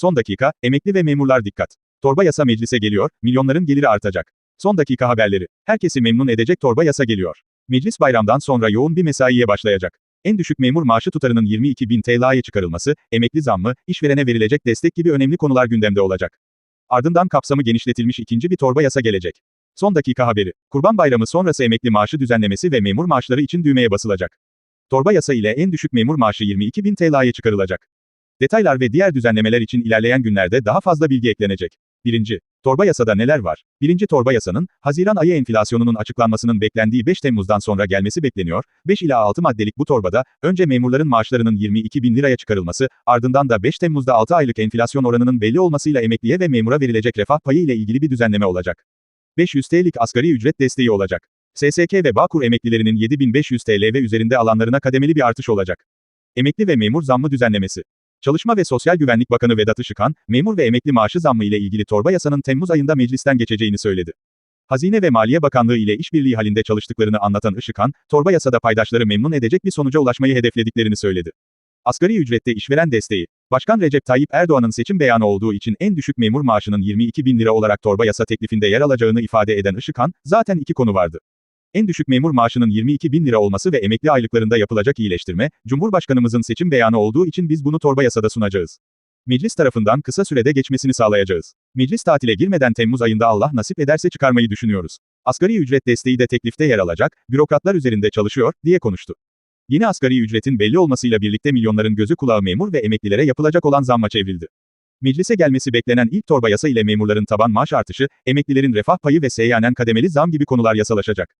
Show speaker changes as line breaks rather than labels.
Son dakika, emekli ve memurlar dikkat. Torba yasa meclise geliyor, milyonların geliri artacak. Son dakika haberleri. Herkesi memnun edecek torba yasa geliyor. Meclis bayramdan sonra yoğun bir mesaiye başlayacak. En düşük memur maaşı tutarının 22 bin TL'ye çıkarılması, emekli zammı, işverene verilecek destek gibi önemli konular gündemde olacak. Ardından kapsamı genişletilmiş ikinci bir torba yasa gelecek. Son dakika haberi. Kurban Bayramı sonrası emekli maaşı düzenlemesi ve memur maaşları için düğmeye basılacak. Torba yasa ile en düşük memur maaşı 22 bin TL'ye çıkarılacak. Detaylar ve diğer düzenlemeler için ilerleyen günlerde daha fazla bilgi eklenecek. 1. Torba yasada neler var? 1. Torba yasanın, Haziran ayı enflasyonunun açıklanmasının beklendiği 5 Temmuz'dan sonra gelmesi bekleniyor. 5 ila 6 maddelik bu torbada, önce memurların maaşlarının 22 bin liraya çıkarılması, ardından da 5 Temmuz'da 6 aylık enflasyon oranının belli olmasıyla emekliye ve memura verilecek refah payı ile ilgili bir düzenleme olacak. 500 TL'lik asgari ücret desteği olacak. SSK ve Bağkur emeklilerinin 7500 TL ve üzerinde alanlarına kademeli bir artış olacak. Emekli ve memur zammı düzenlemesi. Çalışma ve Sosyal Güvenlik Bakanı Vedat Işıkhan, memur ve emekli maaşı zammı ile ilgili torba yasanın Temmuz ayında meclisten geçeceğini söyledi. Hazine ve Maliye Bakanlığı ile işbirliği halinde çalıştıklarını anlatan Işıkhan, torba yasada paydaşları memnun edecek bir sonuca ulaşmayı hedeflediklerini söyledi. Asgari ücrette işveren desteği. Başkan Recep Tayyip Erdoğan'ın seçim beyanı olduğu için en düşük memur maaşının 22 bin lira olarak torba yasa teklifinde yer alacağını ifade eden Işıkhan, zaten iki konu vardı. En düşük memur maaşının 22 bin lira olması ve emekli aylıklarında yapılacak iyileştirme, Cumhurbaşkanımızın seçim beyanı olduğu için biz bunu torba yasada sunacağız. Meclis tarafından kısa sürede geçmesini sağlayacağız. Meclis tatile girmeden Temmuz ayında Allah nasip ederse çıkarmayı düşünüyoruz. Asgari ücret desteği de teklifte yer alacak, bürokratlar üzerinde çalışıyor, diye konuştu. Yeni asgari ücretin belli olmasıyla birlikte milyonların gözü kulağı memur ve emeklilere yapılacak olan zamma çevrildi. Meclise gelmesi beklenen ilk torba yasa ile memurların taban maaş artışı, emeklilerin refah payı ve seyyanen kademeli zam gibi konular yasalaşacak.